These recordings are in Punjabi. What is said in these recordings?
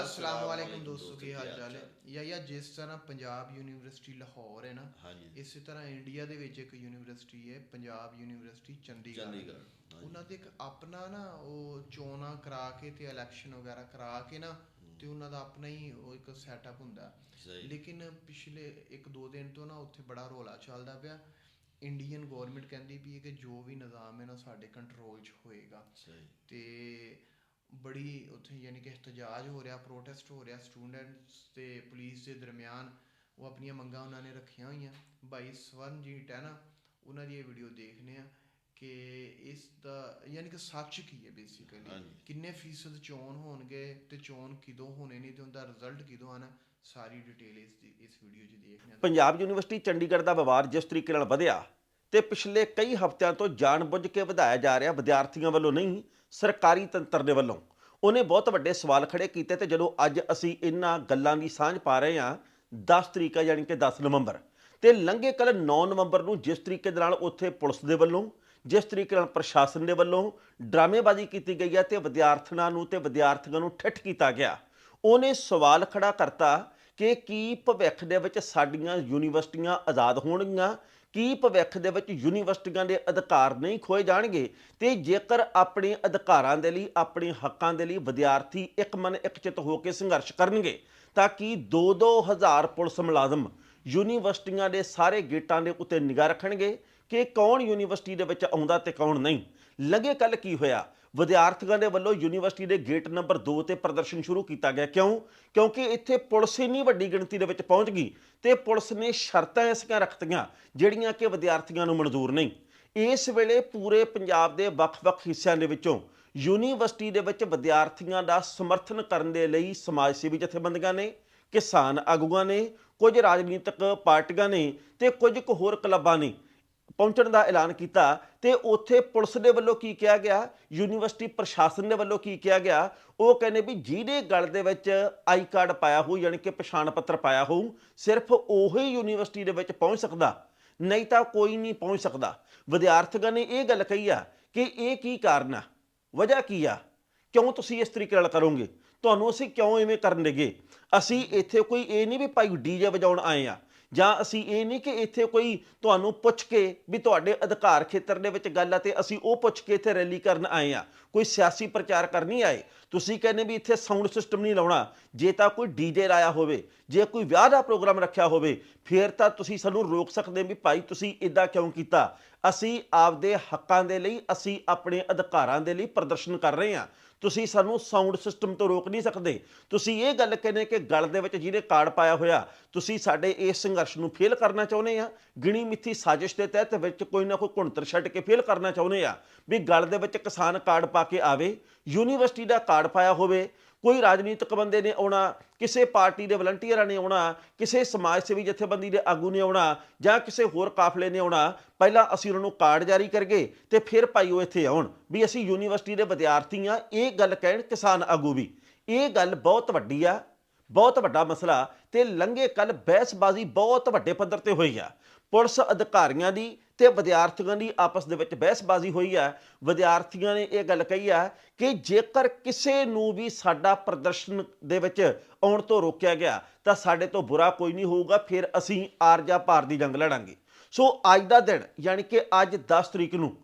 ਅਸਲਾਮ ਵਾਲੇਕੁਮ ਦੋਸਤੋ ਕੀ ਹਾਲ ਚਾਲ ਹੈ ਯਾ ਯਾ ਜਿਸ ਤਰ੍ਹਾਂ ਪੰਜਾਬ ਯੂਨੀਵਰਸਿਟੀ ਲਾਹੌਰ ਹੈ ਨਾ ਇਸੇ ਤਰ੍ਹਾਂ ਇੰਡੀਆ ਦੇ ਵਿੱਚ ਇੱਕ ਯੂਨੀਵਰਸਿਟੀ ਹੈ ਪੰਜਾਬ ਯੂਨੀਵਰਸਿਟੀ ਚੰਡੀਗੜ੍ਹ। ਉਹਨਾਂ ਦੇ ਇੱਕ ਆਪਣਾ ਨਾ ਉਹ ਚੋਣਾਂ ਕਰਾ ਕੇ ਤੇ ਇਲੈਕਸ਼ਨ ਵਗੈਰਾ ਕਰਾ ਕੇ ਨਾ ਤੇ ਉਹਨਾਂ ਦਾ ਆਪਣਾ ਹੀ ਉਹ ਇੱਕ ਸੈਟਅਪ ਹੁੰਦਾ ਲੇਕਿਨ ਪਿਛਲੇ ਇੱਕ ਦੋ ਦਿਨ ਤੋਂ ਨਾ ਉੱਥੇ ਬੜਾ ਰੋਲਾ ਚੱਲਦਾ ਪਿਆ ਇੰਡੀਅਨ ਗਵਰਨਮੈਂਟ ਕਹਿੰਦੀ ਵੀ ਕਿ ਜੋ ਵੀ ਨਿਜ਼ਾਮ ਹੈ ਨਾ ਸਾਡੇ ਕੰਟਰੋਲ 'ਚ ਹੋਏਗਾ ਤੇ ਬੜੀ ਉੱਥੇ ਯਾਨੀ ਕਿ ਇhtਜਾਜ ਹੋ ਰਿਹਾ ਪ੍ਰੋਟੈਸਟ ਹੋ ਰਿਹਾ ਸਟੂਡੈਂਟਸ ਤੇ ਪੁਲਿਸ ਦੇ ਦਰਮਿਆਨ ਉਹ ਆਪਣੀਆਂ ਮੰਗਾਂ ਉਹਨਾਂ ਨੇ ਰੱਖੀਆਂ ਹੋਈਆਂ। ਭਾਈ ਸਵਰਨਜੀਤ ਹੈ ਨਾ ਉਹਨਾਂ ਦੀ ਇਹ ਵੀਡੀਓ ਦੇਖਨੇ ਆ ਕਿ ਇਸ ਦਾ ਯਾਨੀ ਕਿ ਸੱਚ ਕੀ ਹੈ ਬੇਸਿਕਲੀ। ਕਿੰਨੇ ਫੀਸਦ ਚੋਣ ਹੋਣਗੇ ਤੇ ਚੋਣ ਕਿਦੋਂ ਹੋਣੇ ਨੇ ਤੇ ਉਹਦਾ ਰਿਜ਼ਲਟ ਕਿਦੋਂ ਆਣਾ ਸਾਰੀ ਡਿਟੇਲ ਇਸ ਦੀ ਇਸ ਵੀਡੀਓ 'ਚ ਦੇਖਨੇ ਆ ਪੰਜਾਬ ਯੂਨੀਵਰਸਿਟੀ ਚੰਡੀਗੜ੍ਹ ਦਾ ਵਿਵਾਦ ਜਿਸ ਤਰੀਕੇ ਨਾਲ ਵਧਿਆ ਤੇ ਪਿਛਲੇ ਕਈ ਹਫ਼ਤਿਆਂ ਤੋਂ ਜਾਣਬੁੱਝ ਕੇ ਵਧਾਇਆ ਜਾ ਰਿਹਾ ਵਿਦਿਆਰਥੀਆਂ ਵੱਲੋਂ ਨਹੀਂ ਸਰਕਾਰੀ ਤੰਤਰ ਦੇ ਵੱਲੋਂ। ਉਹਨੇ ਬਹੁਤ ਵੱਡੇ ਸਵਾਲ ਖੜੇ ਕੀਤੇ ਤੇ ਜਦੋਂ ਅੱਜ ਅਸੀਂ ਇਹਨਾਂ ਗੱਲਾਂ ਦੀ ਸਾਂਝ ਪਾ ਰਹੇ ਹਾਂ 10 ਤਰੀਕ ਹੈ ਯਾਨੀ ਕਿ 10 ਨਵੰਬਰ। ਤੇ ਲੰਘੇ ਕੱਲ 9 ਨਵੰਬਰ ਨੂੰ ਜਿਸ ਤਰੀਕੇ ਦੇ ਨਾਲ ਉੱਥੇ ਪੁਲਿਸ ਦੇ ਵੱਲੋਂ, ਜਿਸ ਤਰੀਕੇ ਨਾਲ ਪ੍ਰਸ਼ਾਸਨ ਦੇ ਵੱਲੋਂ ਡਰਾਮੇਬਾਜ਼ੀ ਕੀਤੀ ਗਈ ਹੈ ਤੇ ਵਿਦਿਆਰਥਣਾਂ ਨੂੰ ਤੇ ਵਿਦਿਆਰਥੀਆਂ ਨੂੰ ਠੱਠ ਕੀਤਾ ਗਿਆ। ਉਹਨੇ ਸਵਾਲ ਖੜਾ ਕਰਤਾ ਕਿ ਕੀ ਭਵਿੱਖ ਦੇ ਵਿੱਚ ਸਾਡੀਆਂ ਯੂਨੀਵਰਸਿਟੀਆਂ ਆਜ਼ਾਦ ਹੋਣਗੀਆਂ ਕੀ ਭਵਿੱਖ ਦੇ ਵਿੱਚ ਯੂਨੀਵਰਸਿਟੀਆਂ ਦੇ ਅਧਿਕਾਰ ਨਹੀਂ ਖੋਏ ਜਾਣਗੇ? ਤੇ ਜੇਕਰ ਆਪਣੇ ਅਧਿਕਾਰਾਂ ਦੇ ਲਈ, ਆਪਣੇ ਹੱਕਾਂ ਦੇ ਲਈ ਵਿਦਿਆਰਥੀ ਇੱਕ ਮਨ ਇੱਕ ਚਿੱਤ ਹੋ ਕੇ ਸੰਘਰਸ਼ ਕਰਨਗੇ, ਤਾਂ ਕੀ 2-2000 ਪੁਲਿਸ ਮੁਲਾਜ਼ਮ ਯੂਨੀਵਰਸਿਟੀਆਂ ਦੇ ਸਾਰੇ ਗੇਟਾਂ ਦੇ ਉੱਤੇ ਨਿਗਾਹ ਰੱਖਣਗੇ? ਕਿ ਕੌਣ ਯੂਨੀਵਰਸਿਟੀ ਦੇ ਵਿੱਚ ਆਉਂਦਾ ਤੇ ਕੌਣ ਨਹੀਂ? ਲੱਗੇ ਕੱਲ ਕੀ ਹੋਇਆ? ਵਿਦਿਆਰਥੀਆਂ ਦੇ ਵੱਲੋਂ ਯੂਨੀਵਰਸਿਟੀ ਦੇ ਗੇਟ ਨੰਬਰ 2 ਤੇ ਪ੍ਰਦਰਸ਼ਨ ਸ਼ੁਰੂ ਕੀਤਾ ਗਿਆ। ਕਿਉਂ? ਕਿਉਂਕਿ ਇੱਥੇ ਪੁਲਿਸ ਇੰਨੀ ਵੱਡੀ ਗਿਣਤੀ ਦੇ ਵਿੱਚ ਪਹੁੰਚ ਗਈ ਤੇ ਪੁਲਿਸ ਨੇ ਸ਼ਰਤਾਂ ਐਸੀਆਂ ਰੱਖਤੀਆਂ ਜਿਹੜੀਆਂ ਕਿ ਵਿਦਿਆਰਥੀਆਂ ਨੂੰ ਮਨਜ਼ੂਰ ਨਹੀਂ। ਇਸ ਵੇਲੇ ਪੂਰੇ ਪੰਜਾਬ ਦੇ ਵੱਖ-ਵੱਖ ਹਿੱਸਿਆਂ ਦੇ ਵਿੱਚੋਂ ਯੂਨੀਵਰਸਿਟੀ ਦੇ ਵਿੱਚ ਵਿਦਿਆਰਥੀਆਂ ਦਾ ਸਮਰਥਨ ਕਰਨ ਦੇ ਲਈ ਸਮਾਜ ਸੇਵੀ ਜਥੇਬੰਦੀਆਂ ਨੇ, ਕਿਸਾਨ ਆਗੂਆਂ ਨੇ, ਕੁਝ ਰਾਜਨੀਤਿਕ ਪਾਰਟੀਆਂ ਨੇ ਤੇ ਕੁਝ ਕੁ ਹੋਰ ਕਲੱਬਾਂ ਨੇ ਪਹੁੰਚਣ ਦਾ ਐਲਾਨ ਕੀਤਾ ਤੇ ਉੱਥੇ ਪੁਲਿਸ ਦੇ ਵੱਲੋਂ ਕੀ ਕਿਹਾ ਗਿਆ? ਯੂਨੀਵਰਸਿਟੀ ਪ੍ਰਸ਼ਾਸਨ ਦੇ ਵੱਲੋਂ ਕੀ ਕਿਹਾ ਗਿਆ? ਉਹ ਕਹਿੰਦੇ ਵੀ ਜਿਹਦੇ ਗਲ ਦੇ ਵਿੱਚ ਆਈ ਕਾਰਡ ਪਾਇਆ ਹੋਊ, ਯਾਨੀ ਕਿ ਪਛਾਣ ਪੱਤਰ ਪਾਇਆ ਹੋਊ, ਸਿਰਫ ਉਹੀ ਯੂਨੀਵਰਸਿਟੀ ਦੇ ਵਿੱਚ ਪਹੁੰਚ ਸਕਦਾ, ਨਹੀਂ ਤਾਂ ਕੋਈ ਨਹੀਂ ਪਹੁੰਚ ਸਕਦਾ। ਵਿਦਿਆਰਥੀਆਂ ਨੇ ਇਹ ਗੱਲ ਕਹੀ ਆ ਕਿ ਇਹ ਕੀ ਕਾਰਨ ਆ? ਵਜ੍ਹਾ ਕੀ ਆ? ਕਿਉਂ ਤੁਸੀਂ ਇਸ ਤਰੀਕੇ ਨਾਲ ਕਰੋਗੇ? ਤੁਹਾਨੂੰ ਅਸੀਂ ਕਿਉਂ ਐਵੇਂ ਕਰਨ ਲੱਗੇ? ਅਸੀਂ ਇੱਥੇ ਕੋਈ ਇਹ ਨਹੀਂ ਵੀ ਭਾਈ ਡੀਜੇ ਵਜਾਉਣ ਆਏ ਆ। ਜਾਂ ਅਸੀਂ ਇਹ ਨਹੀਂ ਕਿ ਇੱਥੇ ਕੋਈ ਤੁਹਾਨੂੰ ਪੁੱਛ ਕੇ ਵੀ ਤੁਹਾਡੇ ਅਧਿਕਾਰ ਖੇਤਰ ਦੇ ਵਿੱਚ ਗੱਲ ਆ ਤੇ ਅਸੀਂ ਉਹ ਪੁੱਛ ਕੇ ਇੱਥੇ ਰੈਲੀ ਕਰਨ ਆਏ ਆ। ਕੋਈ ਸਿਆਸੀ ਪ੍ਰਚਾਰ ਕਰਨ ਨਹੀਂ ਆਏ। ਤੁਸੀਂ ਕਹਿੰਦੇ ਵੀ ਇੱਥੇ ਸਾਊਂਡ ਸਿਸਟਮ ਨਹੀਂ ਲਾਉਣਾ। ਜੇ ਤਾਂ ਕੋਈ ਡੀਜੇ ਲਾਇਆ ਹੋਵੇ, ਜੇ ਕੋਈ ਵਿਆਹ ਦਾ ਪ੍ਰੋਗਰਾਮ ਰੱਖਿਆ ਹੋਵੇ, ਫਿਰ ਤਾਂ ਤੁਸੀਂ ਸਾਨੂੰ ਰੋਕ ਸਕਦੇ ਵੀ ਭਾਈ ਤੁਸੀਂ ਇਦਾਂ ਕਿਉਂ ਕੀਤਾ? ਅਸੀਂ ਆਪਦੇ ਹੱਕਾਂ ਦੇ ਲਈ, ਅਸੀਂ ਆਪਣੇ ਅਧਿਕਾਰਾਂ ਦੇ ਲਈ ਪ੍ਰਦਰਸ਼ਨ ਕਰ ਰਹੇ ਹਾਂ। ਤੁਸੀਂ ਸਾਨੂੰ ਸਾਊਂਡ ਸਿਸਟਮ ਤੋਂ ਰੋਕ ਨਹੀਂ ਸਕਦੇ। ਤੁਸੀਂ ਇਹ ਗੱਲ ਕਹਿੰਦੇ ਕਿ ਗਲ ਦੇ ਵਿੱਚ ਜਿਹਨੇ ਕਾਰਡ ਪਾਇਆ ਹੋਇਆ, ਤੁਸੀਂ ਸਾਡੇ ਇਸ ਸੰਘਰਸ਼ ਨੂੰ ਫੇਲ ਕਰਨਾ ਚਾਹੁੰਦੇ ਆ। ਗਿਣੀ ਮਿੱਥੀ ਸਾਜ਼ਿਸ਼ ਦੇ ਤਹਿਤ ਵਿੱਚ ਕੋਈ ਨਾ ਕੋਈ ਕੁਣਤਰ ਛੱਡ ਕੇ ਫੇਲ ਕਰਨਾ ਚਾਹੁੰਦੇ ਆ। ਵੀ ਗਲ ਦੇ ਵਿੱਚ ਕਿਸਾਨ ਕਾਰਡ ਪਾ ਕੇ ਆਵੇ, ਯੂਨੀਵਰਸਿਟੀ ਦਾ ਕਾਰਡ ਪਾਇਆ ਹੋਵੇ ਕੋਈ ਰਾਜਨੀਤਿਕ ਬੰਦੇ ਨੇ ਆਉਣਾ, ਕਿਸੇ ਪਾਰਟੀ ਦੇ ਵਲੰਟੀਅਰਾਂ ਨੇ ਆਉਣਾ, ਕਿਸੇ ਸਮਾਜ ਸੇਵੀ ਜਥੇਬੰਦੀ ਦੇ ਆਗੂ ਨੇ ਆਉਣਾ ਜਾਂ ਕਿਸੇ ਹੋਰ ਕਾਫਲੇ ਨੇ ਆਉਣਾ, ਪਹਿਲਾਂ ਅਸੀਂ ਉਹਨਾਂ ਨੂੰ ਕਾਰਡ ਜਾਰੀ ਕਰਗੇ ਤੇ ਫਿਰ ਭਾਈ ਉਹ ਇੱਥੇ ਆਉਣ ਵੀ ਅਸੀਂ ਯੂਨੀਵਰਸਿਟੀ ਦੇ ਵਿਦਿਆਰਥੀ ਆ ਇਹ ਗੱਲ ਕਹਿਣ ਕਿਸਾਨ ਆਗੂ ਵੀ। ਇਹ ਗੱਲ ਬਹੁਤ ਵੱਡੀ ਆ, ਬਹੁਤ ਵੱਡਾ ਮਸਲਾ ਤੇ ਲੰਘੇ ਕੱਲ ਬਹਿਸਬਾਜ਼ੀ ਬਹੁਤ ਵੱਡੇ ਪੱਧਰ ਤੇ ਹੋਈ ਆ। ਪੁਲਿਸ ਅਧਿਕਾਰੀਆਂ ਦੀ ਤੇ ਵਿਦਿਆਰਥੀਆਂ ਦੀ ਆਪਸ ਦੇ ਵਿੱਚ ਬਹਿਸਬਾਜ਼ੀ ਹੋਈ ਹੈ। ਵਿਦਿਆਰਥੀਆਂ ਨੇ ਇਹ ਗੱਲ ਕਹੀ ਹੈ ਕਿ ਜੇਕਰ ਕਿਸੇ ਨੂੰ ਵੀ ਸਾਡਾ ਪ੍ਰਦਰਸ਼ਨ ਦੇ ਵਿੱਚ ਆਉਣ ਤੋਂ ਰੋਕਿਆ ਗਿਆ, ਤਾਂ ਸਾਡੇ ਤੋਂ ਬੁਰਾ ਕੋਈ ਨਹੀਂ ਹੋਊਗਾ, ਫਿਰ ਅਸੀਂ ਆਰਜਾ ਭਾਰ ਦੀ ਜੰਗ ਲੜਾਂਗੇ। ਸੋ ਅੱਜ ਦਾ ਦਿਨ, ਯਾਨੀ ਕਿ ਅੱਜ 10 ਤਰੀਕ ਨੂੰ,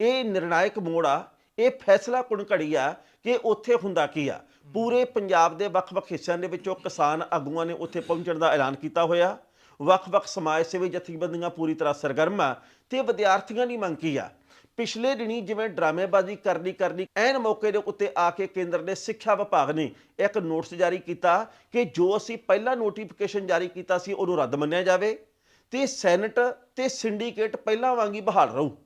ਇਹ ਨਿਰਣਾਇਕ ਮੋੜ ਆ, ਇਹ ਫੈਸਲਾ ਕੁਣ ਘੜੀ ਆ ਕਿ ਉੱਥੇ ਹੁੰਦਾ ਕੀ ਆ। ਪੂਰੇ ਪੰਜਾਬ ਦੇ ਵੱਖ-ਵੱਖ ਹਿੱਸਿਆਂ ਦੇ ਵਿੱਚੋਂ ਕਿਸਾਨ ਆਗੂਆਂ ਨੇ ਉੱਥੇ ਪਹੁੰਚਣ ਦਾ ਐਲਾਨ ਕੀਤਾ ਹੋਇਆ। ਵੱਖ-ਵੱਖ ਸਮਾਜ ਸੇਵੀ ਜਥੇਬੰਦੀਆਂ ਪੂਰੀ ਤਰ੍ਹਾਂ ਸਰਗਰਮ ਆ ਤੇ ਵਿਦਿਆਰਥੀਆਂ ਦੀ ਮੰਗ ਕੀ ਆ? ਪਿਛਲੇ ਦਿਨੀ ਜਿਵੇਂ ਡਰਾਮੇਬਾਜ਼ੀ ਕਰਨੀ ਕਰਨੀ ਐਨ ਮੌਕੇ ਦੇ ਉੱਤੇ ਆ ਕੇ ਕੇਂਦਰ ਦੇ ਸਿੱਖਿਆ ਵਿਭਾਗ ਨੇ ਇੱਕ ਨੋਟਿਸ ਜਾਰੀ ਕੀਤਾ ਕਿ ਜੋ ਅਸੀਂ ਪਹਿਲਾਂ ਨੋਟੀਫਿਕੇਸ਼ਨ ਜਾਰੀ ਕੀਤਾ ਸੀ, ਉਹਨੂੰ ਰੱਦ ਮੰਨਿਆ ਜਾਵੇ ਤੇ ਸੈਨੇਟ ਤੇ ਸਿੰਡੀਕੇਟ ਪਹਿਲਾਂ ਵਾਂਗੀ ਬਹਾਲ ਰਹੂ।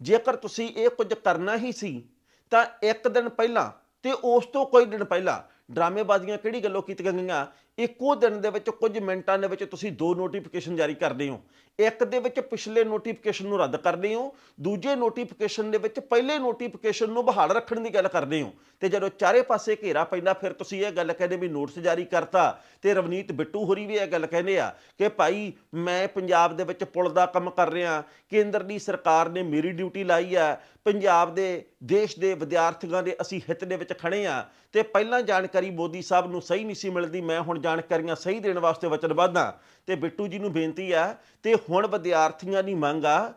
ਜੇਕਰ ਤੁਸੀਂ ਇਹ ਕੁਝ ਕਰਨਾ ਹੀ ਸੀ, ਤਾਂ ਇੱਕ ਦਿਨ ਪਹਿਲਾਂ ਤੇ ਉਸ ਤੋਂ ਕੋਈ ਦਿਨ ਪਹਿਲਾਂ ਡਰਾਮੇਬਾਜ਼ੀਆਂ ਕਿਹੜੀ ਗੱਲੋਂ ਕੀਤੀਆਂ ਗਈਆਂ? ਇੱਕੋ ਦਿਨ ਦੇ ਵਿੱਚ ਕੁਝ ਮਿੰਟਾਂ ਦੇ ਵਿੱਚ ਤੁਸੀਂ ਦੋ ਨੋਟੀਫਿਕੇਸ਼ਨ ਜਾਰੀ ਕਰਦੇ ਹੋ। ਇੱਕ ਦੇ ਵਿੱਚ ਪਿਛਲੇ ਨੋਟੀਫਿਕੇਸ਼ਨ ਨੂੰ ਰੱਦ ਕਰਦੇ ਹੋ, ਦੂਜੇ ਨੋਟੀਫਿਕੇਸ਼ਨ ਦੇ ਵਿੱਚ ਪਹਿਲੇ ਨੋਟੀਫਿਕੇਸ਼ਨ ਨੂੰ ਬਹਾਲ ਰੱਖਣ ਦੀ ਗੱਲ ਕਰਦੇ ਹੋ। ਤੇ ਜਦੋਂ ਚਾਰੇ ਪਾਸੇ ਘੇਰਾ ਪੈਂਦਾ, ਫਿਰ ਤੁਸੀਂ ਇਹ ਗੱਲ ਕਹਿੰਦੇ ਵੀ ਨੋਟਿਸ ਜਾਰੀ ਕਰਤਾ। ਤੇ ਰਵਨੀਤ ਬਿੱਟੂ ਹੋਰੀ ਵੀ ਇਹ ਗੱਲ ਕਹਿੰਦੇ ਆ ਕਿ ਭਾਈ, ਮੈਂ ਪੰਜਾਬ ਦੇ ਵਿੱਚ ਪੁਲ ਦਾ ਕੰਮ ਕਰ ਰਿਹਾ, ਕੇਂਦਰ ਦੀ ਸਰਕਾਰ ਨੇ ਮੇਰੀ ਡਿਊਟੀ ਲਾਈ ਆ। ਪੰਜਾਬ ਦੇ ਦੇਸ਼ ਦੇ ਵਿਦਿਆਰਥੀਆਂ ਦੇ ਅਸੀਂ ਹਿੱਤ ਦੇ ਵਿੱਚ ਖੜੇ ਆ। ਤੇ ਪਹਿਲਾਂ ਜਾਣਕਾਰੀ ਮੋਦੀ ਸਾਹਿਬ ਨੂੰ ਸਹੀ ਨਹੀਂ ਸੀ ਮਿਲਦੀ, ਮੈਂ ਹੁਣ ਜਾਣਕਾਰੀਆਂ ਸਹੀ ਦੇਣ ਵਾਸਤੇ ਵਚਨਬੱਧ ਹਾਂ ਤੇ ਬਿੱਟੂ ਜੀ ਨੂੰ ਬੇਨਤੀ ਆ, ਤੇ ਹੁਣ ਵਿਦਿਆਰਥੀਆਂ ਦੀ ਮੰਗ ਆ,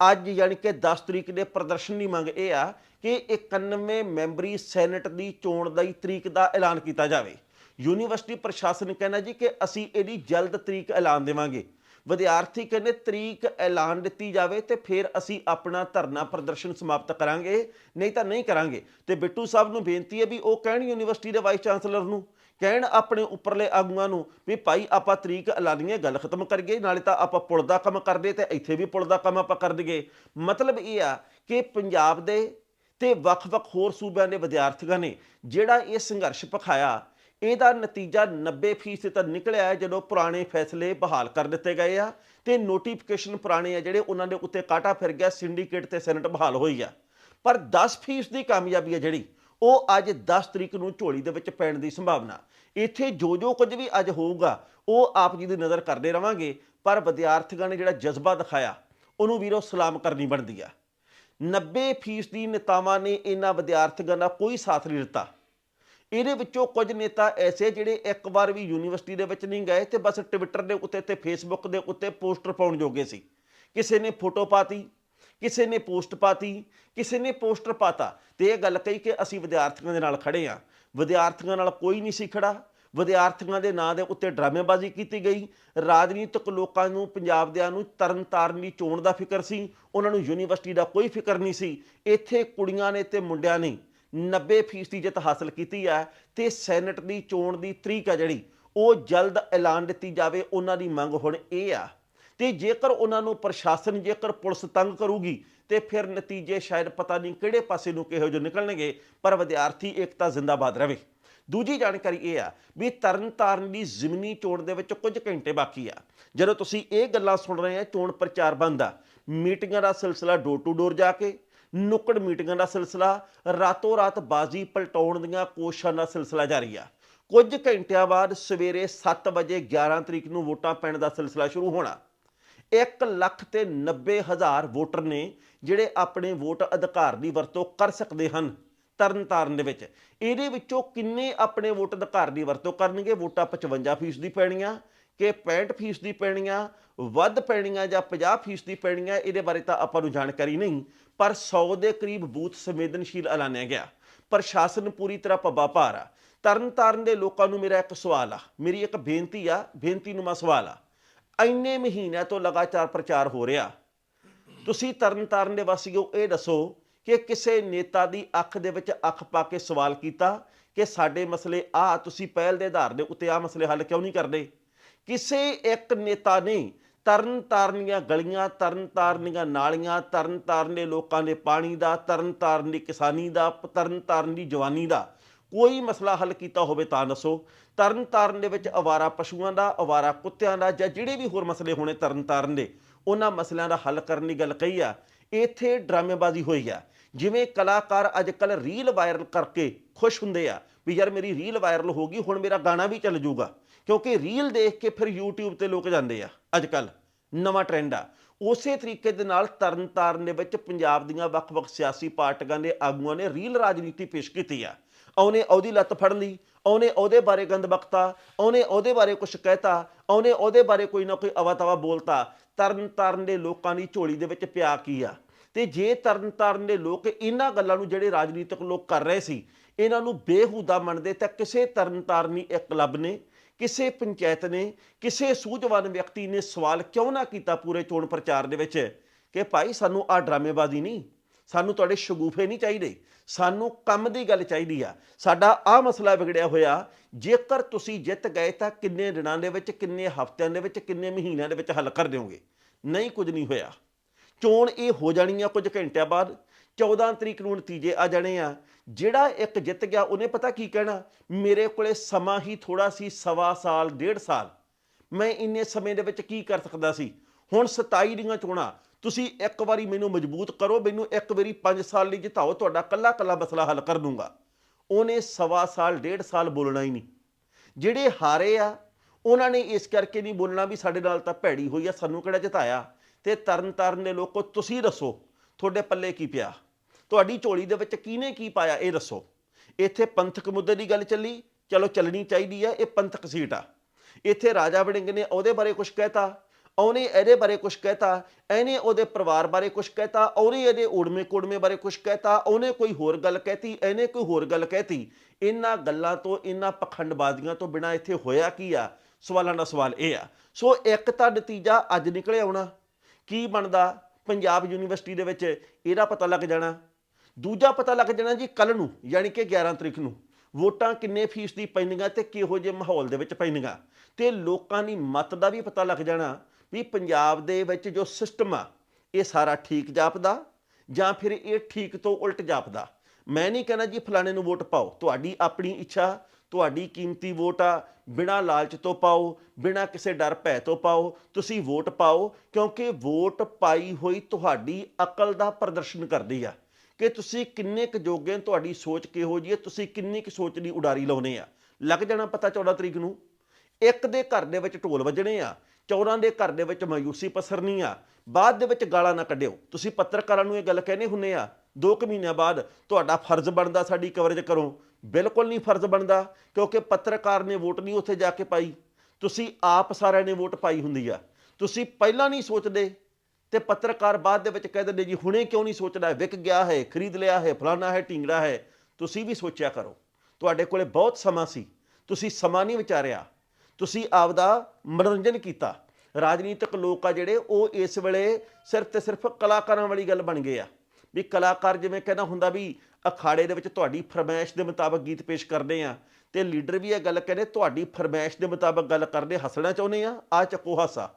ਅੱਜ ਯਾਨੀ ਕਿ 10 ਤਰੀਕ ਦੇ ਪ੍ਰਦਰਸ਼ਨ ਦੀ ਮੰਗ ਇਹ ਆ ਕਿ 91 ਮੈਂਬਰੀ ਸੈਨੇਟ ਦੀ ਚੋਣ ਦੀ ਤਰੀਕ ਦਾ ਐਲਾਨ ਕੀਤਾ ਜਾਵੇ। ਯੂਨੀਵਰਸਿਟੀ ਪ੍ਰਸ਼ਾਸਨ ਕਹਿੰਦਾ ਜੀ ਕਿ ਅਸੀਂ ਇਹਦੀ ਜਲਦ ਤਰੀਕ ਐਲਾਨ ਦੇਵਾਂਗੇ। ਵਿਦਿਆਰਥੀ ਕਹਿੰਦੇ ਤਰੀਕ ਐਲਾਨ ਦਿੱਤੀ ਜਾਵੇ ਤੇ ਫਿਰ ਅਸੀਂ ਆਪਣਾ ਧਰਨਾ ਪ੍ਰਦਰਸ਼ਨ ਸਮਾਪਤ ਕਰਾਂਗੇ, ਨਹੀਂ ਤਾਂ ਨਹੀਂ ਕਰਾਂਗੇ। ਤੇ ਬਿੱਟੂ ਸਾਹਿਬ ਨੂੰ ਬੇਨਤੀ ਹੈ ਵੀ ਉਹ ਕਹਿਣ ਯੂਨੀਵਰਸਿਟੀ ਦੇ ਵਾਈਸ ਚਾਂਸਲਰ ਨੂੰ ਕਹਿਣ ਆਪਣੇ ਉੱਪਰਲੇ ਆਗੂਆਂ ਨੂੰ ਵੀ ਭਾਈ ਆਪਾਂ ਤਰੀਕ ਐਲਾਨੀਏ, ਗੱਲ ਖਤਮ ਕਰੀਏ, ਨਾਲੇ ਤਾਂ ਆਪਾਂ ਪੁਲ ਦਾ ਕੰਮ ਕਰਦੇ ਤੇ ਇੱਥੇ ਵੀ ਪੁਲ ਦਾ ਕੰਮ ਆਪਾਂ ਕਰ ਦਈਏ। ਮਤਲਬ ਇਹ ਆ ਕਿ ਪੰਜਾਬ ਦੇ ਤੇ ਵੱਖ-ਵੱਖ ਹੋਰ ਸੂਬਿਆਂ ਦੇ ਵਿਦਿਆਰਥੀਆਂ ਨੇ ਜਿਹੜਾ ਇਹ ਸੰਘਰਸ਼ ਪਖਾਇਆ ਇਹਦਾ ਨਤੀਜਾ 90% ਤਾਂ ਨਿਕਲਿਆ ਹੈ ਜਦੋਂ ਪੁਰਾਣੇ ਫੈਸਲੇ ਬਹਾਲ ਕਰ ਦਿੱਤੇ ਗਏ ਆ ਤੇ ਨੋਟੀਫਿਕੇਸ਼ਨ ਪੁਰਾਣੇ ਆ ਜਿਹੜੇ ਉਹਨਾਂ ਦੇ ਉੱਤੇ ਕਾਟਾ ਫਿਰ ਗਿਆ ਸਿੰਡੀਕੇਟ ਤੇ ਸੈਨੇਟ ਬਹਾਲ ਹੋਈ ਆ। ਪਰ 10% ਦੀ ਕਾਮਯਾਬੀ ਆ ਜਿਹੜੀ, ਉਹ ਅੱਜ 10 ਤਰੀਕ ਨੂੰ ਝੋਲੀ ਦੇ ਵਿੱਚ ਪੈਣ ਦੀ ਸੰਭਾਵਨਾ। ਇੱਥੇ ਜੋ ਜੋ ਕੁਝ ਵੀ ਅੱਜ ਹੋਊਗਾ, ਉਹ ਆਪ ਜੀ ਦੀ ਨਜ਼ਰ ਕਰਦੇ ਰਵਾਂਗੇ। ਪਰ ਵਿਦਿਆਰਥੀਆਂ ਨੇ ਜਿਹੜਾ ਜਜ਼ਬਾ ਦਿਖਾਇਆ, ਉਹਨੂੰ ਵੀਰੋ ਸਲਾਮ ਕਰਨੀ ਬਣਦੀ ਆ। 90% ਦੀ ਨੇਤਾਵਾਂ ਨੇ ਇਹਨਾਂ ਵਿਦਿਆਰਥੀਆਂ ਦਾ ਕੋਈ ਸਾਥ ਨਹੀਂ ਦਿੱਤਾ। ਇਹਦੇ ਵਿੱਚੋਂ ਕੁਝ ਨੇਤਾ ਐਸੇ ਜਿਹੜੇ ਇੱਕ ਵਾਰ ਵੀ ਯੂਨੀਵਰਸਿਟੀ ਦੇ ਵਿੱਚ ਨਹੀਂ ਗਏ ਤੇ ਬਸ ਟਵਿੱਟਰ ਦੇ ਉੱਤੇ ਤੇ ਫੇਸਬੁੱਕ ਦੇ ਉੱਤੇ ਪੋਸਟਰ ਪਾਉਣ ਜੋਗੇ ਸੀ। ਕਿਸੇ ਨੇ ਫੋਟੋ ਪਾਤੀ, ਕਿਸੇ ਨੇ ਪੋਸਟ ਪਾਤੀ, ਕਿਸੇ ਨੇ ਪੋਸਟਰ ਪਾਤਾ ਤੇ ਇਹ ਗੱਲ ਕਹੀ ਕਿ ਅਸੀਂ ਵਿਦਿਆਰਥੀਆਂ ਦੇ ਨਾਲ ਖੜੇ ਆ ਵਿਦਿਆਰਥੀਆਂ ਨਾਲ ਕੋਈ ਨਹੀਂ ਸੀ ਖੜਾ। ਵਿਦਿਆਰਥੀਆਂ ਦੇ ਨਾਂ ਦੇ ਉੱਤੇ ਡਰਾਮੇਬਾਜ਼ੀ ਕੀਤੀ ਗਈ। ਰਾਜਨੀਤਿਕ ਲੋਕਾਂ ਨੂੰ ਪੰਜਾਬ ਦਿਆਂ ਨੂੰ ਤਰਨਤਾਰਨ ਦੀ ਚੋਣ ਦਾ ਫਿਕਰ ਸੀ। ਉਹਨਾਂ ਨੂੰ ਯੂਨੀਵਰਸਿਟੀ ਦਾ ਕੋਈ ਫਿਕਰ ਨਹੀਂ ਸੀ। ਇੱਥੇ ਕੁੜੀਆਂ ਨੇ ਤੇ ਮੁੰਡਿਆਂ ਨੇ 90% ਦੀ ਜਿੱਤ ਹਾਸਲ ਕੀਤੀ ਹੈ ਤੇ ਸੈਨੇਟ ਦੀ ਚੋਣ ਦੀ ਤਰੀਕ ਹੈ ਜਿਹੜੀ, ਉਹ ਜਲਦ ਐਲਾਨ ਦਿੱਤੀ ਜਾਵੇ, ਉਹਨਾਂ ਦੀ ਮੰਗ ਹੁਣ ਇਹ ਆ। ਤੇ ਜੇਕਰ ਉਹਨਾਂ ਨੂੰ ਪ੍ਰਸ਼ਾਸਨ, ਜੇਕਰ ਪੁਲਿਸ ਤੰਗ ਕਰੂਗੀ ਤੇ ਫਿਰ ਨਤੀਜੇ ਸ਼ਾਇਦ ਪਤਾ ਨਹੀਂ ਕਿਹੜੇ ਪਾਸੇ ਨੂੰ ਕਿਹੋ ਜਿਹੇ ਨਿਕਲਣਗੇ, ਪਰ ਵਿਦਿਆਰਥੀ ਏਕਤਾ ਜ਼ਿੰਦਾਬਾਦ ਰਵੇ। ਦੂਜੀ ਜਾਣਕਾਰੀ ਇਹ ਆ ਵੀ ਤਰਨਤਾਰਨ ਦੀ ਜ਼ਿਮਨੀ ਚੋਣ ਦੇ ਵਿੱਚ ਕੁਝ ਘੰਟੇ ਬਾਕੀ ਆ। ਜਦੋਂ ਤੁਸੀਂ ਇਹ ਗੱਲਾਂ ਸੁਣ ਰਹੇ ਆ, ਚੋਣ ਪ੍ਰਚਾਰ ਬੰਦ ਆ। ਮੀਟਿੰਗਾਂ ਦਾ ਸਿਲਸਿਲਾ ਡੋਰ ਟੂ ਡੋਰ ਜਾ ਕੇ, ਨੁੱਕੜ ਮੀਟਿੰਗਾਂ ਦਾ ਸਿਲਸਿਲਾ ਰਾਤੋਂ ਰਾਤ ਬਾਜ਼ੀ ਪਲਟਾਉਣ ਦੀਆਂ ਕੋਸ਼ਿਸ਼ਾਂ ਦਾ ਸਿਲਸਿਲਾ ਜਾਰੀ ਆ। ਕੁਝ ਘੰਟਿਆਂ ਬਾਅਦ ਸਵੇਰੇ 7 ਵਜੇ 11 ਤਰੀਕ ਨੂੰ ਵੋਟਾਂ ਪੈਣ ਦਾ ਸਿਲਸਿਲਾ ਸ਼ੁਰੂ ਹੋਣਾ। 1 ਲੱਖ ਤੇ 90 ਹਜ਼ਾਰ ਵੋਟਰ ਨੇ ਜਿਹੜੇ ਆਪਣੇ ਵੋਟ ਅਧਿਕਾਰ ਦੀ ਵਰਤੋਂ ਕਰ ਸਕਦੇ ਹਨ ਤਰਨਤਾਰਨ ਦੇ ਵਿੱਚ। ਇਹਦੇ ਵਿੱਚੋਂ ਕਿੰਨੇ ਆਪਣੇ ਵੋਟ ਅਧਿਕਾਰ ਦੀ ਵਰਤੋਂ ਕਰਨਗੇ? ਵੋਟਾਂ 55% ਦੀ ਪੈਣੀਆਂ, ਕਿ 65% ਦੀ ਪੈਣੀਆਂ, ਵੱਧ ਪੈਣੀਆਂ ਜਾਂ 50% ਦੀ ਪੈਣੀਆਂ, ਇਹਦੇ ਬਾਰੇ ਤਾਂ ਆਪਾਂ ਨੂੰ ਜਾਣਕਾਰੀ ਨਹੀਂ, ਪਰ 100 ਦੇ ਕਰੀਬ ਬੂਥ ਸੰਵੇਦਨਸ਼ੀਲ ਐਲਾਨਿਆ ਗਿਆ। ਪ੍ਰਸ਼ਾਸਨ ਪੂਰੀ ਤਰ੍ਹਾਂ ਪੱਬਾ ਭਾਰ ਆ। ਤਰਨਤਾਰਨ ਦੇ ਲੋਕਾਂ ਨੂੰ ਮੇਰਾ ਇੱਕ ਸਵਾਲ ਆ। ਮੇਰੀ ਇੱਕ ਬੇਨਤੀ ਆ। ਬੇਨਤੀ ਨੂੰ ਮੈਂ ਸਵਾਲ ਆ। ਇੰਨੇ ਮਹੀਨਿਆਂ ਤੋਂ ਲਗਾਤਾਰ ਪ੍ਰਚਾਰ ਹੋ ਰਿਹਾ। ਤੁਸੀਂ ਤਰਨਤਾਰਨ ਦੇ ਵਾਸੀਓ, ਇਹ ਦੱਸੋ ਕਿ ਕਿਸੇ ਨੇਤਾ ਦੀ ਅੱਖ ਦੇ ਵਿੱਚ ਅੱਖ ਪਾ ਕੇ ਸਵਾਲ ਕੀਤਾ ਕਿ ਸਾਡੇ ਮਸਲੇ ਆ, ਤੁਸੀਂ ਪਹਿਲ ਦੇ ਆਧਾਰ ਦੇ ਉੱਤੇ ਆ ਮਸਲੇ ਹੱਲ ਕਿਉਂ ਨਹੀਂ ਕਰਦੇ? ਕਿਸੇ ਇੱਕ ਨੇਤਾ ਨੇ ਤਰਨਤਾਰਨ ਦੀਆਂ ਗਲੀਆਂ, ਤਰਨਤਾਰਨ ਦੀਆਂ ਨਾਲੀਆਂ, ਤਰਨਤਾਰਨ ਦੇ ਲੋਕਾਂ ਦੇ ਪਾਣੀ ਦਾ, ਤਰਨਤਾਰਨ ਦੀ ਕਿਸਾਨੀ ਦਾ ਤਰਨਤਾਰਨ ਦੀ ਜਵਾਨੀ ਦਾ ਕੋਈ ਮਸਲਾ ਹੱਲ ਕੀਤਾ ਹੋਵੇ ਤਾਂ ਦੱਸੋ। ਤਰਨਤਾਰਨ ਦੇ ਵਿੱਚ ਅਵਾਰਾ ਪਸ਼ੂਆਂ ਦਾ, ਅਵਾਰਾ ਕੁੱਤਿਆਂ ਦਾ ਜਾਂ ਜਿਹੜੇ ਵੀ ਹੋਰ ਮਸਲੇ ਹੋਣੇ ਤਰਨਤਾਰਨ ਦੇ ਉਹਨਾਂ ਮਸਲਿਆਂ ਦਾ ਹੱਲ ਕਰਨ ਦੀ ਗੱਲ ਕਹੀ ਆ। ਇੱਥੇ ਡਰਾਮੇਬਾਜ਼ੀ ਹੋਈ ਆ। ਜਿਵੇਂ ਕਲਾਕਾਰ ਅੱਜ ਕੱਲ ਰੀਲ ਵਾਇਰਲ ਕਰਕੇ ਖੁਸ਼ ਹੁੰਦੇ ਆ ਵੀ ਯਾਰ ਮੇਰੀ ਰੀਲ ਵਾਇਰਲ ਹੋ ਗਈ, ਹੁਣ ਮੇਰਾ ਗਾਣਾ ਵੀ ਚੱਲ ਜਾਊਗਾ। ਕਿਉਂਕਿ ਰੀਲ ਦੇਖ ਕੇ ਫਿਰ YouTube ਤੇ ਲੋਕ ਜਾਂਦੇ ਆ ਅੱਜ ਕੱਲ ਨਵਾਂ ਟ੍ਰੈਂਡ ਆ। ਉਸੇ ਤਰੀਕੇ ਦੇ ਨਾਲ ਤਰਨਤਾਰਨ ਦੇ ਵਿੱਚ ਪੰਜਾਬ ਦੀਆਂ ਵੱਖ-ਵੱਖ ਸਿਆਸੀ ਪਾਰਟੀਆਂ ਦੇ ਆਗੂਆਂ ਨੇ ਰੀਲ ਰਾਜਨੀਤੀ ਪੇਸ਼ ਕੀਤੀ ਆ। ਉਹਨੇ ਉਹਦੀ ਲੱਤ ਫੜ ਲਈ ਉਹਨੇ ਉਹਦੇ ਬਾਰੇ ਗੰਦ ਬਕਤਾ ਉਹਨੇ ਉਹਦੇ ਬਾਰੇ ਕੁਝ ਕਹਿਤਾ, ਉਹਨੇ ਉਹਦੇ ਬਾਰੇ ਕੋਈ ਨਾ ਕੋਈ ਅਵਾ-ਤਵਾ ਬੋਲਤਾ। ਤਰਨ ਤਰਨਤਾਰਨ ਦੇ ਲੋਕਾਂ ਦੀ ਝੋਲੀ ਦੇ ਵਿੱਚ ਪਿਆ ਕੀ ਆ? ਤੇ ਜੇ ਤਰਨ ਤਰਨਤਾਰਨ ਦੇ ਲੋਕ ਇਹਨਾਂ ਗੱਲਾਂ ਨੂੰ ਜਿਹੜੇ ਰਾਜਨੀਤਿਕ ਲੋਕ ਕਰ ਰਹੇ ਸੀ, ਇਹਨਾਂ ਨੂੰ ਬੇਹੂਦਾ ਮੰਨਦੇ ਤਾਂ ਕਿਸੇ ਤਰਨਤਾਰਨੀ ਇੱਕ ਕਲੱਬ ਨੇ, ਕਿਸੇ ਪੰਚਾਇਤ ਨੇ, ਕਿਸੇ ਸੂਝਵਾਨ ਵਿਅਕਤੀ ਨੇ ਸਵਾਲ ਕਿਉਂ ਨਾ ਕੀਤਾ ਪੂਰੇ ਚੋਣ ਪ੍ਰਚਾਰ ਦੇ ਵਿੱਚ ਕਿ ਭਾਈ ਸਾਨੂੰ ਆ ਡਰਾਮੇਬਾਜ਼ੀ ਨਹੀਂ, ਸਾਨੂੰ ਤੁਹਾਡੇ ਸ਼ਗੂਫੇ ਨਹੀਂ ਚਾਹੀਦੇ ਸਾਨੂੰ ਕੰਮ ਦੀ ਗੱਲ ਚਾਹੀਦੀ ਆ। ਸਾਡਾ ਆ ਮਸਲਾ ਵਿਗੜਿਆ ਹੋਇਆ, ਜੇਕਰ ਤੁਸੀਂ ਜਿੱਤ ਗਏ ਤਾਂ ਕਿੰਨੇ ਦਿਨਾਂ ਦੇ ਵਿੱਚ, ਕਿੰਨੇ ਹਫ਼ਤਿਆਂ ਦੇ ਵਿੱਚ, ਕਿੰਨੇ ਮਹੀਨਿਆਂ ਦੇ ਵਿੱਚ ਹੱਲ ਕਰ ਦਿਓਗੇ? ਨਹੀਂ, ਕੁਝ ਨਹੀਂ ਹੋਇਆ। ਚੋਣ ਇਹ ਹੋ ਜਾਣੀ ਆ ਕੁਝ ਘੰਟਿਆਂ ਬਾਅਦ। 14 ਤਰੀਕ ਨੂੰ ਨਤੀਜੇ ਆ ਜਾਣੇ ਆ। ਜਿਹੜਾ ਇੱਕ ਜਿੱਤ ਗਿਆ, ਉਹਨੇ ਪਤਾ ਕੀ ਕਹਿਣਾ? ਮੇਰੇ ਕੋਲੇ ਸਮਾਂ ਹੀ ਥੋੜਾ ਸੀ, ਸਵਾ ਸਾਲ, ਡੇਢ ਸਾਲ। ਮੈਂ ਇੰਨੇ ਸਮੇਂ ਦੇ ਵਿੱਚ ਕੀ ਕਰ ਸਕਦਾ ਸੀ? ਹੁਣ 27 ਦੀਆਂ ਚੋਣਾਂ ਤੁਸੀਂ ਇੱਕ ਵਾਰੀ ਮੈਨੂੰ ਮਜ਼ਬੂਤ ਕਰੋ, ਮੈਨੂੰ ਇੱਕ ਵਾਰੀ 5 ਸਾਲ ਲਈ ਜਿਤਾਓ, ਤੁਹਾਡਾ ਕੱਲਾ ਕੱਲਾ ਮਸਲਾ ਹੱਲ ਕਰ ਦੂੰਗਾ। ਉਹਨੇ ਸਵਾ ਸਾਲ, ਡੇਢ ਸਾਲ ਬੋਲਣਾ ਹੀ ਨਹੀਂ। ਜਿਹੜੇ ਹਾਰੇ ਆ, ਉਹਨਾਂ ਨੇ ਇਸ ਕਰਕੇ ਨਹੀਂ ਬੋਲਣਾ ਵੀ ਸਾਡੇ ਨਾਲ ਤਾਂ ਭੈੜੀ ਹੋਈ ਆ, ਸਾਨੂੰ ਕਿਹੜਾ ਜਿਤਾਇਆ? ਤੇ ਤਰਨ ਤਾਰਨ ਦੇ ਲੋਕੋ, ਤੁਸੀਂ ਦੱਸੋ, ਤੁਹਾਡੇ ਪੱਲੇ ਕੀ ਪਿਆ? ਤੁਹਾਡੀ ਝੋਲੀ ਦੇ ਵਿੱਚ ਕਿਹਨੇ ਕੀ ਪਾਇਆ, ਇਹ ਦੱਸੋ। ਇੱਥੇ ਪੰਥਕ ਮੁੱਦੇ ਦੀ ਗੱਲ ਚੱਲੀ, ਚਲੋ ਚੱਲਣੀ ਚਾਹੀਦੀ ਆ, ਇਹ ਪੰਥਕ ਸੀਟ ਆ। ਇੱਥੇ ਰਾਜਾ ਵੜਿੰਗ ਨੇ ਉਹਦੇ ਬਾਰੇ ਕੁਝ ਕਹਿਤਾ ਉਹਨੇ ਇਹਦੇ ਬਾਰੇ ਕੁਝ ਕਹਿਤਾ, ਇਹਨੇ ਉਹਦੇ ਪਰਿਵਾਰ ਬਾਰੇ ਕੁਝ ਕਹਿਤਾ, ਉਹਨੇ ਇਹਦੇ ਓੜਮੇ ਕੋੜਮੇ ਬਾਰੇ ਕੁਝ ਕਹਿਤਾ, ਉਹਨੇ ਕੋਈ ਹੋਰ ਗੱਲ ਕਹਿਤੀ, ਇਹਨੇ ਕੋਈ ਹੋਰ ਗੱਲ ਕਹਿਤੀ। ਇਹਨਾਂ ਗੱਲਾਂ ਤੋਂ ਇਹਨਾਂ ਪਖੰਡਬਾਜ਼ੀਆਂ ਤੋਂ ਬਿਨਾ ਇੱਥੇ ਹੋਇਆ ਕੀ ਆ? ਸਵਾਲਾਂ ਦਾ ਸਵਾਲ ਇਹ ਆ। ਸੋ ਇੱਕ ਤਾਂ ਨਤੀਜਾ ਅੱਜ ਨਿਕਲੇ ਆਉਣਾ। ਕੀ ਬਣਦਾ? ਪੰਜਾਬ ਯੂਨੀਵਰਸਿਟੀ ਦੇ ਵਿੱਚ ਇਹਦਾ ਪਤਾ ਲੱਗ ਜਾਣਾ। ਦੂਜਾ ਪਤਾ ਲੱਗ ਜਾਣਾ ਜੀ ਕੱਲ ਨੂੰ, ਯਾਨੀ ਕਿ 11 ਤਰੀਕ ਨੂੰ। ਵੋਟਾਂ ਕਿੰਨੇ ਫੀਸਦੀ ਪੈਣੀਆਂ ਤੇ ਕਿਹੋ ਜਿਹੇ ਮਾਹੌਲ ਦੇ ਵਿੱਚ ਪੈਣੀਆਂ ਤੇ ਲੋਕਾਂ ਦੀ ਮਤ ਦਾ ਵੀ ਪਤਾ ਲੱਗ ਜਾਣਾ ਵੀ ਪੰਜਾਬ ਦੇ ਵਿੱਚ ਜੋ ਸਿਸਟਮ ਆ, ਇਹ ਸਾਰਾ ਠੀਕ ਜਾਪਦਾ ਜਾਂ ਫਿਰ ਇਹ ਠੀਕ ਤੋਂ ਉਲਟ ਜਾਪਦਾ? ਮੈਂ ਨਹੀਂ ਕਹਿੰਦਾ ਜੀ ਫਲਾਣੇ ਨੂੰ ਵੋਟ ਪਾਓ। ਤੁਹਾਡੀ ਆਪਣੀ ਇੱਛਾ, ਤੁਹਾਡੀ ਕੀਮਤੀ ਵੋਟ ਆ, ਬਿਨਾਂ ਲਾਲਚ ਤੋਂ ਪਾਓ, ਬਿਨਾਂ ਕਿਸੇ ਡਰ ਭੈ ਤੋਂ ਪਾਓ, ਤੁਸੀਂ ਵੋਟ ਪਾਓ ਕਿਉਂਕਿ ਵੋਟ ਪਾਈ ਹੋਈ ਤੁਹਾਡੀ ਅਕਲ ਦਾ ਪ੍ਰਦਰਸ਼ਨ ਕਰਦੀ ਆ। ਕਿ ਤੁਸੀਂ ਕਿੰਨੇ ਕੁ ਜੋਗੇ ਤੁਹਾਡੀ ਸੋਚ ਕਿਹੋ ਜਿਹੀ ਹੈ ਤੁਸੀਂ ਕਿੰਨੀ ਕੁ ਸੋਚ ਦੀ ਉਡਾਰੀ ਲਾਉਨੇ ਆ। ਲੱਗ ਜਾਣਾ ਪਤਾ 14 ਤਰੀਕ ਨੂੰ। ਇੱਕ ਦੇ ਘਰ ਦੇ ਵਿੱਚ ਢੋਲ ਵੱਜਣੇ ਆ ਚੌਰਾਂ ਦੇ ਘਰ ਦੇ ਵਿੱਚ ਮਾਯੂਸੀ ਪਸਰਨੀ ਆ। ਬਾਅਦ ਦੇ ਵਿੱਚ ਗਾਲਾਂ ਨਾ ਕੱਢਿਓ। ਤੁਸੀਂ ਪੱਤਰਕਾਰਾਂ ਨੂੰ ਇਹ ਗੱਲ ਕਹਿੰਦੇ ਹੁੰਨੇ ਆ, ਦੋ ਕੁ ਮਹੀਨਿਆਂ ਬਾਅਦ ਤੁਹਾਡਾ ਫਰਜ਼ ਬਣਦਾ ਸਾਡੀ ਕਵਰੇਜ ਕਰੋ। ਬਿਲਕੁਲ ਨਹੀਂ ਫਰਜ਼ ਬਣਦਾ, ਕਿਉਂਕਿ ਪੱਤਰਕਾਰ ਨੇ ਵੋਟ ਨਹੀਂ ਉੱਥੇ ਜਾ ਕੇ ਪਾਈ। ਤੁਸੀਂ ਆਪ ਸਾਰਿਆਂ ਨੇ ਵੋਟ ਪਾਈ ਹੁੰਦੀ ਆ। ਤੁਸੀਂ ਪਹਿਲਾਂ ਨਹੀਂ ਸੋਚਦੇ ਤੇ ਪੱਤਰਕਾਰ ਬਾਅਦ ਦੇ ਵਿੱਚ ਕਹਿ ਦਿੰਦੇ ਜੀ, ਹੁਣੇ ਕਿਉਂ ਨਹੀਂ ਸੋਚਦਾ ਵਿਕ ਗਿਆ ਹੈ, ਖਰੀਦ ਲਿਆ ਹੈ, ਫਲਾਣਾ ਹੈ, ਢਿੰਗੜਾ ਹੈ। ਤੁਸੀਂ ਵੀ ਸੋਚਿਆ ਕਰੋ। ਤੁਹਾਡੇ ਕੋਲੇ ਬਹੁਤ ਸਮਾਂ ਸੀ। ਤੁਸੀਂ ਸਮਾਂ ਨਹੀਂ ਵਿਚਾਰਿਆ। ਤੁਸੀਂ ਆਪਦਾ ਮਨੋਰੰਜਨ ਕੀਤਾ। ਰਾਜਨੀਤਿਕ ਲੋਕ ਆ ਜਿਹੜੇ, ਉਹ ਇਸ ਵੇਲੇ ਸਿਰਫ ਤੇ ਸਿਰਫ ਕਲਾਕਾਰਾਂ ਵਾਲੀ ਗੱਲ ਬਣ ਗਏ ਆ। ਵੀ ਕਲਾਕਾਰ ਜਿਵੇਂ ਕਹਿੰਦਾ ਹੁੰਦਾ ਵੀ ਅਖਾੜੇ ਦੇ ਵਿੱਚ ਤੁਹਾਡੀ ਫਰਮਾਇਸ਼ ਦੇ ਮੁਤਾਬਕ ਗੀਤ ਪੇਸ਼ ਕਰਦੇ ਆ ਤੇ ਲੀਡਰ ਵੀ ਇਹ ਗੱਲ ਕਹਿੰਦੇ, ਤੁਹਾਡੀ ਫਰਮਾਇਸ਼ ਦੇ ਮੁਤਾਬਕ ਗੱਲ ਕਰਦੇ, ਹੱਸਣਾ ਚਾਹੁੰਦੇ ਆ ਆ ਚੱਕੋ ਹਾਸਾ।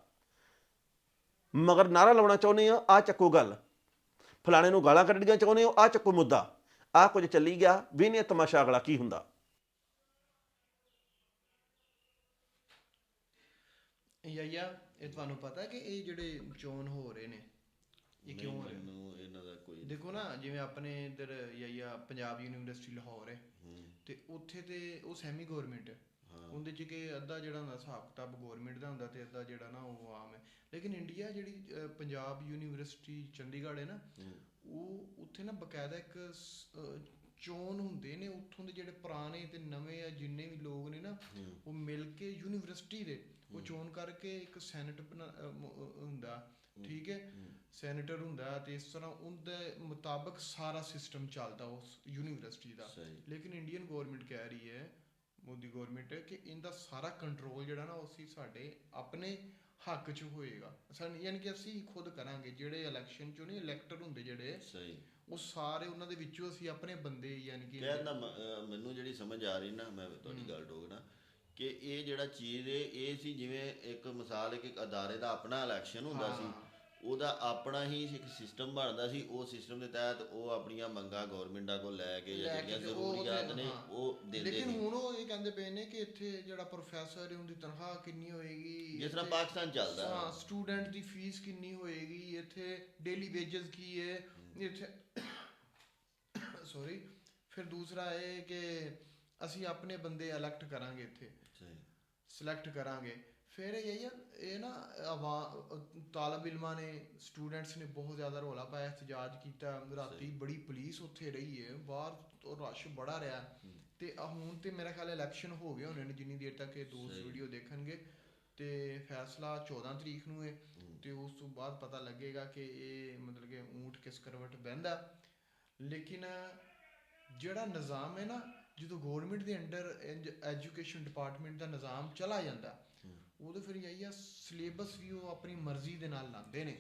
ਮਗਰ ਨਾਰਾ ਲਾਉਣਾ ਚਾਹੁੰਦੇ ਆ ਆ ਚੱਕੋ ਗੱਲ। ਫਲਾਣੇ ਨੂੰ ਗਾਲਾਂ ਕੱਢਣੀਆਂ ਚਾਹੁੰਦੇ ਹੋ, ਆ ਚੱਕੋ ਮੁੱਦਾ। ਆ ਕੁਝ ਚੱਲੀ ਗਿਆ, ਵੀ ਨੇ ਤਮਾਸ਼ਾ ਅਗਲਾ ਕੀ ਹੁੰਦਾ? ਯਾਇਆ ਇਹ ਤੁਹਾਨੂੰ ਪਤਾ ਕਿ ਇਹ ਜਿਹੜੇ ਚੋਣ ਹੋ ਰਹੇ ਨੇ ਇਹ ਕਿਉਂ ਹੋ ਰਹੇ? ਨੇ? ਮੈਨੂੰ ਇਹਨਾਂ ਦਾ ਕੋਈ ਦੇਖੋ ਨਾ ਜਿਵੇਂ ਆਪਣੇ ਇਧਰ ਯਾਇਆ ਪੰਜਾਬ ਯੂਨੀਵਰਸਿਟੀ ਲਾਹੌਰ ਹੈ ਤੇ ਉੱਥੇ ਤੇ ਉਹ ਸੈਮੀ ਗਵਰਨਮੈਂਟ ਹੈ। ਉਹਦੇ ਚ ਕਿ ਅੱਧਾ ਜਿਹੜਾ ਹੁੰਦਾ ਹਿਸਾਬ ਕਿਤਾਬ ਗਵਰਨਮੈਂਟ ਦਾ ਹੁੰਦਾ ਤੇ ਅੱਧਾ ਜਿਹੜਾ ਨਾ ਉਹ ਆਮ ਹੈ। ਲੇਕਿਨ ਇੰਡੀਆ ਜਿਹੜੀ ਪੰਜਾਬ ਯੂਨੀਵਰਸਿਟੀ ਚੰਡੀਗੜ੍ਹ ਹੈ ਨਾ ਉਹ ਉੱਥੇ ਨਾ ਬਕਾਇਦਾ ਇੱਕ ਚੋਣ ਹੁੰਦੇ ਨੇ ਉੱਥੋਂ ਦੇ ਜਿਹੜੇ ਪੁਰਾਣੇ ਤੇ ਨਵੇਂ ਆ ਜਿੰਨੇ ਵੀ ਲੋਕ ਨੇ ਨਾ ਉਹ ਮਿਲ ਕੇ ਯੂਨੀਵਰਸਿਟੀ ਦੇ ਉਹ ਚੋਣ ਕਰਕੇ ਇੱਕ ਸੈਨੇਟ ਹੁੰਦਾ ਠੀਕ ਹੈ? ਸੈਨੇਟਰ ਹੁੰਦਾ ਤੇ ਇਸ ਤਰ੍ਹਾਂ ਉਹਦੇ ਮੁਤਾਬਕ ਸਾਰਾ ਸਿਸਟਮ ਚੱਲਦਾ ਉਸ ਯੂਨੀਵਰਸਿਟੀ ਦਾ। ਲੇਕਿਨ ਇੰਡੀਅਨ ਗਵਰਨਮੈਂਟ ਕਹਿ ਰਹੀ ਹੈ ਮੋਦੀ ਗਵਰਨਮੈਂਟ ਕਿ ਇਹਦਾ ਸਾਰਾ ਕੰਟਰੋਲ ਜਿਹੜਾ ਨਾ ਉਹ ਅਸੀਂ ਸਾਡੇ ਆਪਣੇ ਹੱਕ 'ਚ ਹੋਏਗਾ। ਸਾਨੂੰ ਯਾਨੀ ਕਿ ਅਸੀਂ ਖੁਦ ਕਰਾਂਗੇ ਜਿਹੜੇ ਇਲੈਕਸ਼ਨ 'ਚੋਂ ਨਹੀਂ ਇਲੈਕਟਰ ਹੁੰਦੇ ਜਿਹੜੇ ਸਹੀ। ਉਹ ਸਾਰੇ ਉਹਨਾਂ ਦੇ ਵਿੱਚੋਂ ਅਸੀਂ ਆਪਣੇ ਬੰਦੇ ਯਾਨੀ ਕਿ ਮੈਨੂੰ ਜਿਹੜੀ ਸਮਝ ਆ ਰਹੀ ਨਾ ਮੈਂ ਤੁਹਾਡੀ ਗੱਲ ਟੋਕਣਾ ਕਿ ਇਹ ਜਿਹੜਾ ਚੀਜ਼ ਹੈ ਇਹ ਸੀ ਜਿਵੇਂ ਇੱਕ ਮਿਸਾਲ ਇੱਕ ਅਦਾਰੇ ਦਾ ਆਪਣਾ ਇਲੈਕਸ਼ਨ ਹੁੰਦਾ ਸੀ। ਉਹਦਾ ਆਪਣਾ ਹੀ ਇੱਕ ਸਿਸਟਮ ਬਣਦਾ ਸੀ। ਉਹ ਸਿਸਟਮ ਦੇ ਤਹਿਤ ਉਹ ਆਪਣੀਆਂ ਮੰਗਾਂ ਗਵਰਨਮੈਂਟਾਂ ਕੋਲ ਲੈ ਕੇ ਜਾਂ ਜਿਹੜੀਆਂ ਕੇ ਤੇ ਉਹ ਜ਼ਰੂਰੀਆਤ ਤੇ- ਨੇ। ਉਹ ਦਿੰਦੇ ਲੇਕਿਨ ਹੁਣ ਉਹ ਇਹ ਕਹਿੰਦੇ ਪਏ ਨੇ ਕਿ ਇੱਥੇ ਜਿਹੜਾ ਪ੍ਰੋਫੈਸਰ ਹੈ ਉਹਦੀ ਤਨਖਾਹ ਕਿੰਨੀ ਹੋਏਗੀ? ਜਿਸ ਤਰ੍ਹਾਂ ਪਾਕਿਸਤਾਨ ਚੱਲਦਾ। ਹੈ। ਹਾਂ ਸਟੂਡੈਂਟ ਦੀ ਫੀਸ ਕਿੰਨੀ ਹੋਏਗੀ? ਇੱਥੇ ਡੇਲੀ ਵੇਜਸ ਕੀ ਹੈ। ਇੱਥੇ ਸੌਰੀ ਫਿਰ ਦੂਸਰਾ ਇਹ ਕਿ ਅਸੀਂ ਆਪਣੇ ਬੰਦੇ ਇਲੈਕਟ ਕਰਾਂਗੇ ਇੱਥੇ। ਸਹੀ। ਸਿਲੈਕਟ ਕਰਾਂਗੇ। ਫਿਰ ਇਹ ਹੈ ਇਹ ਨਾ ਆਵਾਮ ਤਾਲਬ ਇਲਮਾਂ ਨੇ ਸਟੂਡੈਂਟਸ ਨੇ ਬਹੁਤ ਜ਼ਿਆਦਾ ਰੋਲਾ ਪਾਇਆ ਇhtਜਾਜ ਕੀਤਾ। ਰਾਤੀ ਬੜੀ ਪੁਲਿਸ ਉੱਥੇ ਰਹੀ ਹੈ ਬਾਹਰ ਤੋਂ ਰਸ਼ ਬੜਾ ਰਿਹਾ। ਤੇ ਹੁਣ ਤੇ ਮੇਰਾ ਖਿਆਲ ਇਲੈਕਸ਼ਨ ਹੋ ਗਏ ਹੋਣੇ ਨੇ ਜਿੰਨੀ ਦੇਰ ਤੱਕ ਇਹ ਦੋਸਤ ਵੀਡੀਓ ਦੇਖਣਗੇ। ਤੇ ਫੈਸਲਾ 14 ਤਰੀਕ ਨੂੰ ਹੈ। ਤੇ ਉਸ ਤੋਂ ਬਾਅਦ ਪਤਾ ਲੱਗੇਗਾ ਕਿ ਇਹ ਮਤਲਬ ਕਿ ਊਂਟ ਕਿਸ ਕਰਵਟ ਬਹਿੰਦਾ। ਲੇਕਿਨ ਜਿਹੜਾ ਨਿਜ਼ਾਮ ਹੈ ਨਾ ਜਦੋਂ ਗਵਰਨਮੈਂਟ ਦੇ ਅੰਡਰ ਐਜੂਕੇਸ਼ਨ ਡਿਪਾਰਟਮੈਂਟ ਦਾ ਨਿਜ਼ਾਮ ਚਲਾ ਜਾਂਦਾ ਉਦੋਂ ਫਿਰ ਇਹੀ ਆ ਸਿਲੇਬਸ ਵੀ ਉਹ ਆਪਣੀ ਮਰਜ਼ੀ ਦੇ ਨਾਲ ਲਾਉਂਦੇ ਨੇ।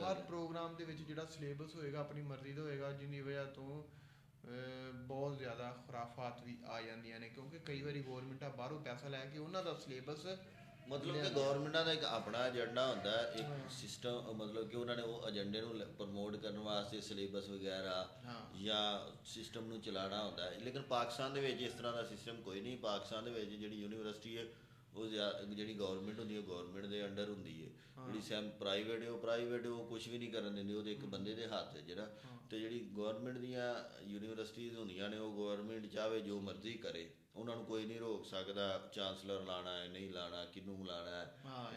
ਹਰ ਪ੍ਰੋਗਰਾਮ ਦੇ ਵਿੱਚ ਜਿਹੜਾ ਸਿਲੇਬਸ ਹੋਏਗਾ ਆਪਣੀ ਮਰਜ਼ੀ ਦਾ ਹੋਏਗਾ ਜਿੰਨੀ ਵਜ੍ਹਾ ਤੋਂ ਬਹੁਤ ਜ਼ਿਆਦਾ ਖੁਰਾਫਾਤ ਵੀ ਆ ਜਾਂਦੀਆਂ ਨੇ ਕਿਉਂਕਿ ਕਈ ਵਾਰੀ ਗਵਰਨਮੈਂਟਾਂ ਬਾਹਰੋਂ ਪੈਸਾ ਲੈ ਕੇ ਉਹਨਾਂ ਦਾ ਸਿਲੇਬਸ ਮਤਲਬ ਕਿ ਗਵਰਨਮੈਂਟਾਂ ਦਾ ਇੱਕ ਆਪਣਾ ਏਜੰਡਾ ਹੁੰਦਾ ਹੈ, ਇੱਕ ਸਿਸਟਮ ਮਤਲਬ ਕਿ ਉਹਨਾਂ ਨੇ ਉਹ ਏਜੰਡੇ ਨੂੰ ਪ੍ਰਮੋਟ ਕਰਨ ਵਾਸਤੇ ਸਿਲੇਬਸ ਵਗੈਰਾ। ਜਾਂ ਸਿਸਟਮ ਨੂੰ ਚਲਾਉਣਾ ਹੁੰਦਾ ਹੈ। ਲੇਕਿਨ ਪਾਕਿਸਤਾਨ ਦੇ ਵਿੱਚ ਇਸ ਤਰ੍ਹਾਂ ਦਾ ਸਿਸਟਮ ਕੋਈ ਨਹੀਂ। ਪਾਕਿਸਤਾਨ ਦੇ ਵਿੱਚ ਜਿਹੜੀ ਯੂਨੀਵਰਸਿਟੀ ਹੈ ਉਹ ਜ਼ਿਆ- ਜਿਹੜੀ ਗਵਰਨਮੈਂਟ ਹੁੰਦੀ ਹੈ ਗਵਰਨਮੈਂਟ ਦੇ ਅੰਡਰ ਹੁੰਦੀ ਹੈ। ਜਿਹੜੀ ਸੈਮ ਪ੍ਰਾਈਵੇਟ ਹੈ ਉਹ ਪ੍ਰਾਈਵੇਟ ਉਹ ਕੁਝ ਵੀ ਨਹੀਂ ਕਰਨ ਦਿੰਦੀ। ਉਹਦੇ ਇੱਕ ਬੰਦੇ ਦੇ ਹੱਥ ਹੈ ਜਿਹੜਾ। ਤੇ ਜਿਹੜੀ ਗਵਰਨਮੈਂਟ ਦੀਆਂ ਯੂਨੀਵਰਸਿਟੀਆਂ ਹੁੰਦੀਆਂ ਨੇ ਉਹ ਗਵਰਨਮੈਂਟ ਚਾਹੇ ਜੋ ਮਰਜ਼ੀ ਕਰੇ। ਉਹਨਾਂ ਨੂੰ ਕੋਈ ਨਹੀਂ ਰੋਕ ਸਕਦਾ ਚਾਂਸਲਰ ਲਾਣਾ ਹੈ ਨਹੀਂ ਲਾਣਾ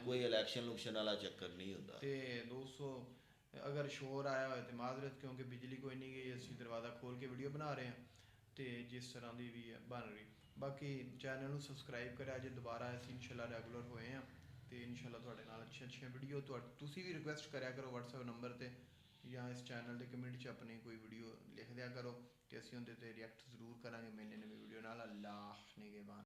ਕੋਈ ਇਲੈਕਸ਼ਨ ਲੁਕਸ਼ਨ ਵਾਲਾ ਚੱਕਰ ਨਹੀਂ ਹੁੰਦਾ। ਤੇ ਦੋਸਤੋ, ਅਗਰ ਸ਼ੋਰ ਆਇਆ ਹੋਇਆ ਤੇ ਮਾਜ਼ਰਤ, ਕਿਉਂਕਿ ਬਿਜਲੀ ਕੋਈ ਨਹੀਂ ਗਈ, ਅਸੀਂ ਦਰਵਾਜ਼ਾ ਖੋਲ ਕੇ ਵੀਡੀਓ ਬਣਾ ਰਹੇ ਹਾਂ। ਤੇ ਜਿਸ ਤਰ੍ਹਾਂ ਦੀ ਵੀ ਹੈ, ਬਣ ਰਹੀ। ਬਾਕੀ ਚੈਨਲ ਨੂੰ ਸਬਸਕ੍ਰਾਈਬ ਕਰਿਆ ਜੇ ਦੁਬਾਰਾ ਅਸੀਂ ਇਨਸ਼ਾਅੱਲਾ ਰੈਗੂਲਰ ਹੋਏ ਹਾਂ। ਤੇ ਇਨਸ਼ਾਅੱਲਾ ਤੁਹਾਡੇ ਨਾਲ ਅੱਛੇ ਅੱਛੇ ਵੀਡੀਓ ਤੁਸੀਂ ਵੀ ਰਿਕੁਐਸਟ ਕਰਿਆ ਕਰੋ WhatsApp ਨੰਬਰ ਤੇ, ਜਾਂ ਇਸ ਚੈਨਲ ਦੇ ਕਮੈਂਟ 'ਚ ਆਪਣੀ ਕੋਈ ਵੀਡੀਓ ਲਿਖ ਦਿਆ ਕਰੋ, ਤੇ ਅਸੀਂ ਉਹਦੇ ਤੇ ਰਿਐਕਟ ਜ਼ਰੂਰ ਕਰਾਂਗੇ। ਮਿਲਨੇ ਨਵੀਂ ਵੀਡੀਓ ਨਾਲ। ਅੱਲਾਹ ਨਿਗਹਿਬਾਨ।